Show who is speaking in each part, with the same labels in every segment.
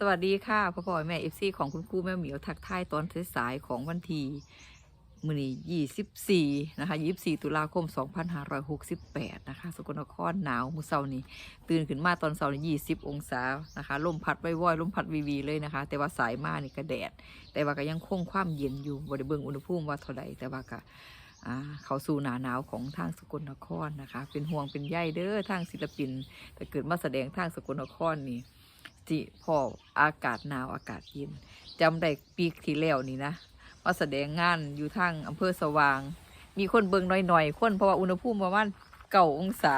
Speaker 1: สวัสดีค่ะพ่อพ่อแม่เอฟซีของคุณครูแม่เหมียวทักทายตอนสายๆของวันที่มือนี้ยี่สิบสี่นะคะยี่สิบสี่ตุลาคมสองพันห้าร้อยหกสิบแปดนะคะ สกลนครหนาวมือเช้านี้ ตื่นขึ้นมาตอนเช้านี่ยี่สิบองศานะคะลมพัดว่อยๆลมพัดวีวีเลยนะคะ แต่ว่าสายมานี่ก็แดด แต่ว่าก็ยังคงความเย็นอยู่บริเบิงอุณหภูมิว่าเท่าใดแต่ว่าก็เขาสู่หนาหนาวของทางสกลนครนะคะ เป็นห่วงเป็นใยเด้อทางศิลปินแต่เกิดมาแสดงทางสกลนครนี่ จิพออากาศหนาวอากาศเย็นจำได้ปีที่แล้วนี่นะมาแสดงงานอยู่ทางอำเภอสว่าง มีคนเบิงหน่อยๆคนเพราะว่าอุณหภูมิประมาณเก่าองศา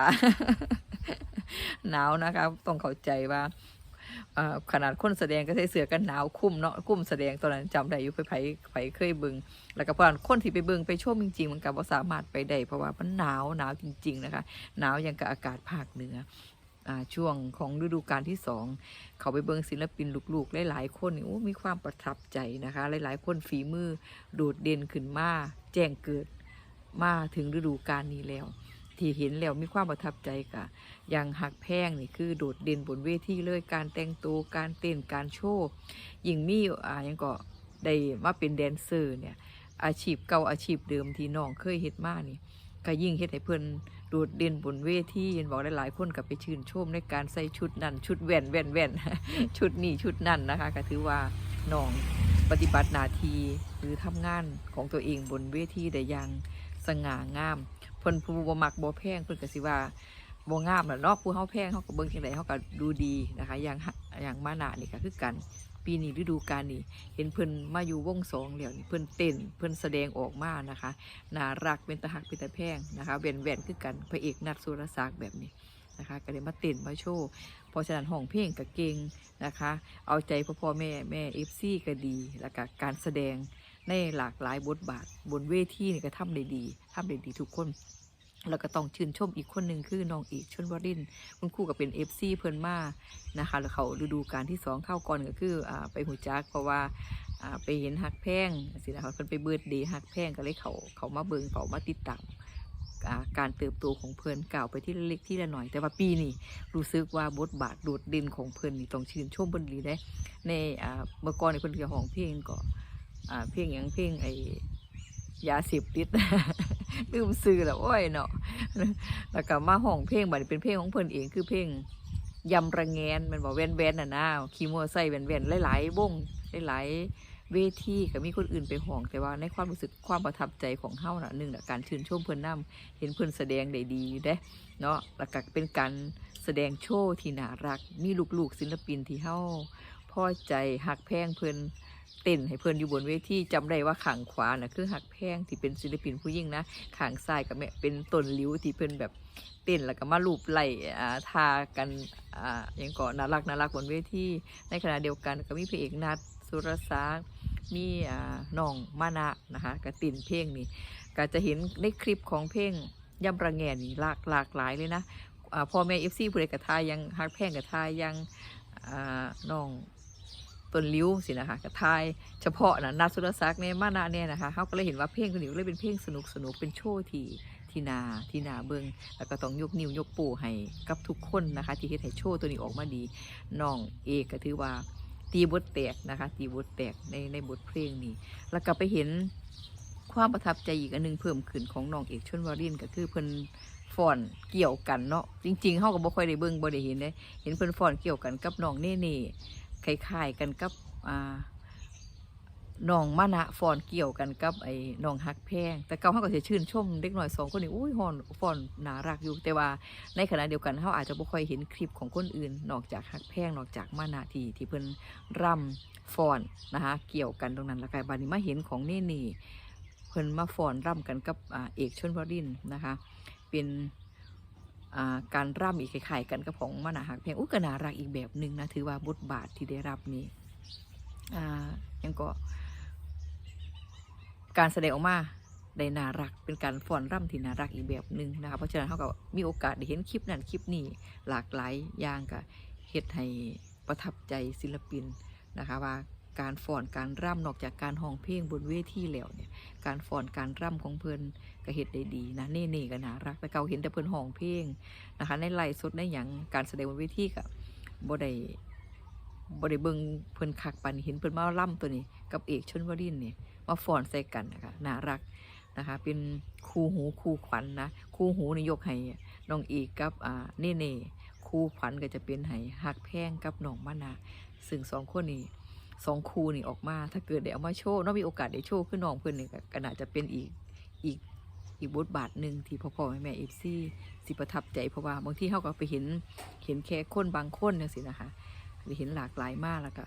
Speaker 1: หนาวนะคะต้องเข้าใจว่าขนาดคนแสดงก็ใส่เสื้อกันหนาวคุ้มเนาะคุ้มแสดงตอนนั้นจำได้อยู่ไปไผไผเคยเบิงแล้วก็พอนคนที่ไปเบิงไปชมจริงๆมันก็บ่สามารถไปได้เพราะว่ามันหนาวหนาวจริง ๆ นะคะ หนาวอย่างกับอากาศภาคเหนือ ช่วงของฤดูกาลที่สองเขาไปเบิงศิลปินลูกๆ หลายๆคนนี่โอ้มีความประทับใจนะคะ หลายๆ คนฝีมือโดดเด่นขึ้นมา แจ้งเกิดมาถึงฤดูกาลนี้แล้ว ที่เห็นแล้วมีความประทับใจกะอย่างหักแพงนี่คือโดดเด่นบนเวทีเลยการแต่งตัวการเต้นการโชว์ยิ่งมีอ่ายังก็ได้มาเป็นแดนเซอร์เนี่ยอาชีพเก่าอาชีพเดิมที่น้องเคยเฮ็ดมานี่ ก็ยิ่งเฮ็ดให้เพิ่นโดดเด่นบนเวทีเห็นบอกหลายๆคนกับไปชื่นชมในการใส่ชุดนั่นชุดแว่นแว่นแว่นชุดนี่ชุดนั่นนะคะ ก็ถือว่าน้องปฏิบัติหน้าที่หรือทำงานของตัวเองบนเวทีได้อย่างสง่างามเพิ่นผู้บ่มักบ่แพงเพิ่นก็สิว่าบ่งามแหละเนาะผู้เฮาแพงเฮาก็เบิ่งจังไดเฮาก็ดูดีนะคะ อย่างอย่างมานานี่ก็คือกัน ปีนี้ฤดูกาลนี่เห็นเพิ่นมาอยู่วงสองแล้วนี่เพิ่นเต้นเพิ่นแสดงออกมานะคะน่ารักเป็นตาหักเป็นตาแพงนะคะแหวนแหวนคือกันพระเอกนัดสุรศักดิ์แบบนี้นะคะก็เลยมาเต้นมาโชว์พราะฉะนั้นห้องเพลงก็เก่งนะคะ เอาใจพ่อพ่อแม่แม่เอฟซีก็ดี แล้วก็การแสดงในหลากหลายบทบาทบนเวทีนี่ก็ทำได้ดีทำได้ดีทุกคน แล้วก็ต้องชื่นชมอีกคนหนึ่งคือน้องเอกชนวรินคุณครูก็เป็นเอฟซีเพิ่นมานะคะแล้วเขาฤดูการที่สองเข้าก่อนก็คืออไปหูจักเพราะว่าไปเห็นหักแพงสินะคะเพิ่นไปเบิดเดย์หักแพงก็เลยเขาเขามาเบิงเขามาติดตามอ่าการเติบโตของเพิ่นกล่าวไปที่เล็กที่ละหน่อย แต่ว่าปีนี้รู้สึกว่าบทบาทโดดเด่นของเพิ่นนี่ต้องชื่นชมเพิ่นดีได้ ในเมื่อก่อนนี่เพิ่นก็ห้องเพลงก็เพลงหยังเพลงไอ้ยาเสพติด ลืมซื้อแล้วโอ้ยเนาะแล้วก็มาห้องเพลงบัดเป็นเพลงของเพิ่นเองคือเพลงยำระแงนมันบอกแว่นแว่นๆน่ะนะขี่มอไซค์แว่นแว่นๆหลายๆวงหลายๆเวทีก็มีคนอื่นไปห้องแต่ว่าในความรู้สึกความประทับใจของเฮาน่ะหนึ่งน่ะการชื่นชมเพิ่นนํเห็นเพิ่นแสดงได้ดีเด้เนาะแล้วก็เป็นการแสดงโชว์ที่น่ารัก มีลูกๆศิลปินที่เฮา พอใจหักแพงเพิ่นเต้นให้เพิ่นอยู่บนเวทีจำได้ว่าขางขวาน่ะคือหักแพงที่เป็นศิลปินผู้หญิงนะขางซ้ายก็แม่เป็นต้นหลิวที่เพิ่นแบบเต้นแล้วก็มาลูบไหล่อ่าทากันอ่าหยังก็น่ารักน่ารักบนเวทีในขณะเดียวกันก็มีพระเอกนัดสุรศักดิ์มีอ่าน้องมานะนะคะกระตินเพลงนี่ก็จะเห็นในคลิปของเพลงย่ำประแงนนี่หลากหลากหลายเลยนะอ่าพ่อแม่เอฟซีผู้ใดกระทายยังฮักแพงกระทายยังอ่าน้อง ต้นลิ้วสินะคะกระทายเฉพาะนะนาสุรศักดิ์เนี่ยมานะเนี่ยนะคะเขาก็เลยเห็นว่าเพลงคนนี้ก็เลยเป็นเพลงสนุกสนุกเป็นโชว์ที่ที่นาที่นาเบิงแล้วก็ต้องยกนิ้วยกปูให้กับทุกคนนะคะ ที่เฮ็ดให้โชว์ตัวนี้ออกมาดีน้องเอกก็ถือว่าตีบทแตกนะคะ ตีบทแตกในในบทเพลงนี้ แล้วก็ไปเห็นความประทับใจอีกอันหนึงเพิ่มขึ้นของน้องเอกชนวารินทร์ก็คือเพิ่นฟอนเกี่ยวกันเนาะจริงๆเฮาก็บ่ค่อยได้เบิ่งบ่ได้เห็นเด้เห็นเพิ่นฟอนเกี่ยวกันกับน้องเน่เน่ คล้ายๆกันกับน้องมานะฟอนเกี่ยวกันกับไอ้น้องฮักแพง แต่เกาเฮาก็สิชื่นชมเด็กน้อยสองคนนี้อุ้ยฮอนฟอนน่ารักอยู่ แต่ว่าในขณะเดียวกันเขาอาจจะบ่ค่อยเห็นคลิปของคนอื่น นอกจากฮักแพงนอกจากมานาที่ที่เพิ่นร่ำฟอนนะคะเกี่ยวกันตรงนั้นล้วก็บานี้มาเห็นของเน่นี่เพิ่นมาฟอนร่ำกันกับอเอกชนวรินนะคะ เป็น การร่ำอีกคล้ายๆกันกับของมานาฮักแพงอุ้ยก็น่ารักอีกแบบหนึ่งนะถือว่าบทบาทที่ได้รับนี้ยังก็การแสดงออกมาได้น่ารักเป็นการฟ้อนร่ำที่น่ารักอีกแบบหนึ่งนะคะเพราะฉะนั้นเขาก็มีโอกาสได้เห็นคลิปนั้นคลิปนี้หลากหลายอย่างก็เฮ็ดให้ประทับใจศิลปินนะคะว่า การฟ้อนการร่ำนอกจากการห้องเพลงบนเวทีแล้วเนี่ย การฟ้อนการร่ำของเพิ่นก็เฮ็ดได้ดีนะเน่ๆก็น่ารักแต่เก่าเห็นแต่เพิ่นห้องเพลงนะคะ ในไลฟ์สดในหยังการแสดงบนเวทีก็บ่ได้บ่ได้เบิ่งเพิ่นคักปานเห็นเพิ่นมาล่ำตัวนี้ กับเอกชนวรินทร์นี่มาฟ้อนใส่กันนะคะน่ารักนะคะเป็นคู่หูคู่ขวัญนะคู่หูนี่ยกให้น้องเอกกับอ่าเน่เน่คู่ขวัญก็จะเป็นให้ฮักแพงกับน้องมะนาซึ่งสองคนนี้ สองคูนี่ออกมา ถ้าเกิดได้เอามาโชว์น้องมีโอกาสได้โชว์ขึ้นน้องเพิ่อนนี่ก็ก็น่าจะเป็นอีกอีกอีกบทบาทหนึ่งที่พ่อพ่อแม่แม่เอฟซีสิประทับใจเพราะว่าบางที่เขาก็ไปเห็นเห็นแค่คนบางคนเนี่ยสินะคะได้เห็นหลากหลายมากแล้วก็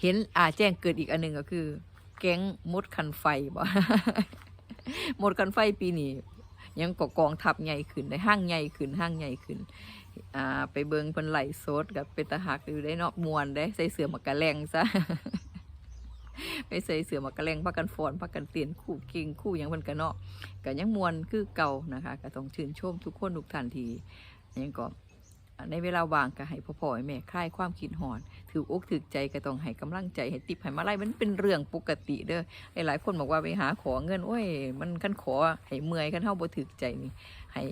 Speaker 1: เห็นอ่าแจ้งเกิดอีกอันหนึ่งก็คือ แก๊งมดคันไฟบ่มดคันไฟปีนี้ยังกกองทัพใหญ่ขึ้นได้ห้างใหญ่ขึ้นห้างใหญ่ขึ้น อ่าไปเบิงเพิ่นไหลฟ์สดกับเป็นตาหักอยู่ได้นอกมวนได้ใส่เสื้อหมากกะแลงซะไปใส่เสื้อหมากกะแลงพักกันฟอนพักกันเตียนคู่เก่งคู่ยังเพิ่นกันเนาะก็ยังมวนคือเก่านะคะก็ต้องชื่นชมทุกคนทุกท่านทียังก็ในเวลาว่างก็ให้พ่อพ่อให้แม่คลายความคิดหอน ถืออกถือใจก็ต้องให้กำลังใจให้ติบให้มาไล่มันเป็นเรื่องปกติเด้อหลายๆคนบอกว่าไปหาขอเงินโอ้ย มันคันขอให้เมื่อยคันเฮาบ่ถือใจนี่ให้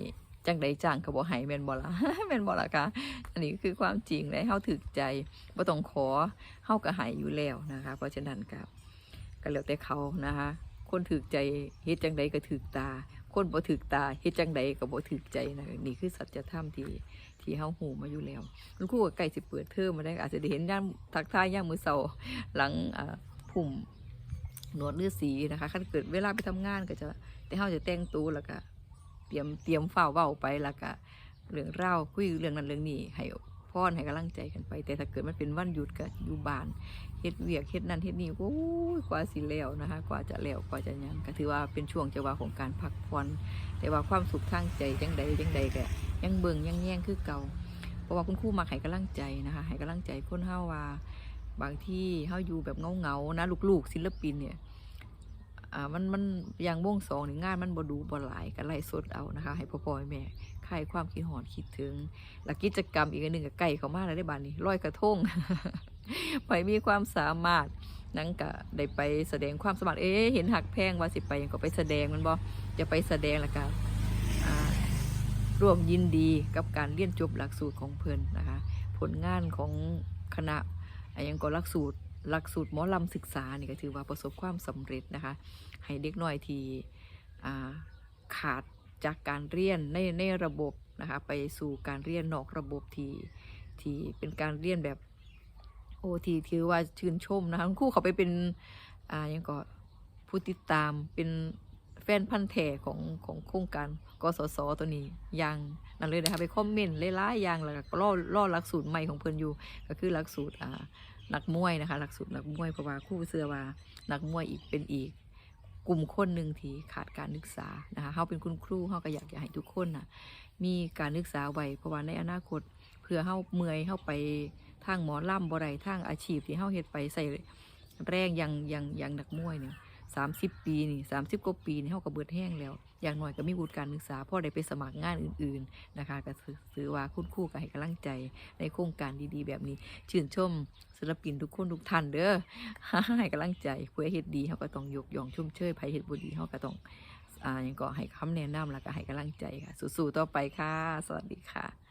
Speaker 1: จังใดจ้างก็บ่ให้แม่นบ่ล่ะแม่นบ่ล่ะคะอันนี้คือความจริงเลยเฮาถือใจบ่ต้องขอเฮาก็ให้อยู่แล้วนะคะ เพราะฉะนั้นก็ก็แล้วแต่เขานะคะ คนถือใจเฮ็ดจังใดก็ถือตา คนบ่ถือตาเฮ็ดจังใดก็บ่ถือใจนะนี่คือสัจธรรมที่ที่เฮาหูมาอยู่แล้วคุณครูก็ใกล้สิเปิดเทอมมาได้อาจจะได้เห็นย่างทักทายย่างมือเสาหลังอ่าพุ่มหนวดฤาษีนะคะคันเกิดเวลาไปทำงานก็จะแต่เฮาจะแต่งตัวแล้วก็ เตรียมเตรียมเฝ้าเว้าไปแล้วก็เรื่องเล่าคุยเรื่องนั้นเรื่องนี้ให้พรให้กำลังใจกันไป แต่ถ้าเกิดมันเป็นวันหยุดก็อยู่บ้านเฮ็ดเวียกเฮ็ดนั่นเฮ็ดนี่โอ้ยกว่าสิแล้วนะคะ กว่าจะแล้วกว่าจะยังก็ถือว่าเป็นช่วงจังหวะของการพักผ่อนแต่ว่าความสุขทางใจจังใดจังใดก็ยังเบิ่งยังแย่งคือเก่าเพราะว่าคุณครูมักให้กำลังใจนะคะให้กำลังใจคนเฮาว่า บางที่เฮาอยู่แบบเงาๆนะลูกๆศิลปินเนี่ย อ่ามันมันอย่างวงสองนี่งานมันบ่ดูบ่หลายก็ไล่สดเอานะคะ ให้พ่อพ่อแม่คลายความคิดหอนคิดถึง แล้วกิจกรรมอีกอันหนึ่งก็ใกล้เข้ามาแล้วได้บานนี้ลอยกระทงไปมีความสามารถนั่งก็ได้ไปแสดงความสามารถเอ๊ะเห็นหักแพงว่าสิไปยังก็ไปแสดงมันบ่จะไปแสดงแล้วก็อ่าร่วมยินดีกับการเรียนจบหลักสูตรของเพิ่นนะคะ ผลงานของคณะอะหยังก็หลักสูตร หลักสูตรหมอลำศึกษานี่ก็ถือว่าประสบความสำเร็จนะคะ ให้เด็กน้อยที่าขาดจากการเรียนในในระบบนะคะไปสู่การเรียนนอกระบบที่ที่เป็นการเรียนแบบโอทีถือว่าชื่นชมนะคะคุณครู่เขาไปเป็นอ่ายังก็ผู้ติดตามเป็นแฟนพันธ์แท้ของของโครงการกสศตัวนี้ย่างนั่นเลยนะคะไปคอมเมนต์หลายๆอย่างแล้วก็ล่อล่อหลักสูตรใหม่ของเพิ่อนอยู่ก็คือหลักสูตรอ่า นักมวยนะคะหลักสูตรนักมวยเพราะว่าคู่เสือว่านักมวยอีกเป็นอีกกลุ่มคนหนึ่งที่ขาดการศึกษานะคะเขาเป็นคุณครูเขาก็อยากจะให้ทุกคนน่ะมีการศึกษาไว้เพราะว่าในอนาคตเพื่อเขาเมื่อยเขาไปทางหมอล่ำบ่ได้ทางอาชีพที่เขาเฮ็ดไปใส่แรงย่างย่างย่างนักมวยเนี่ยสามสิบปีนี่สามสิบกว่าปีนี่เขาก็เบิดแห้งแล้ว อย่างน้อยก็มีวุฒิการศึกษาพ่อได้ไปสมัครงานอื่น ๆนะคะก็ถือว่าคุณครูก็ให้กำลังใจในโครงการดีๆ แบบนี้ ชื่นชมศิลปินทุกคนทุกท่านเด้อให้กำลังใจผู้เฮ็ดดีเขาก็ต้องยกย่องชุ่มเชยไผเฮ็ดบ่ดีเขาก็ต้องอ่ายังก็ให้คำแนะนำแล้วก็ให้กำลังใจค่ะสู้ๆต่อไปค่ะ สวัสดีค่ะ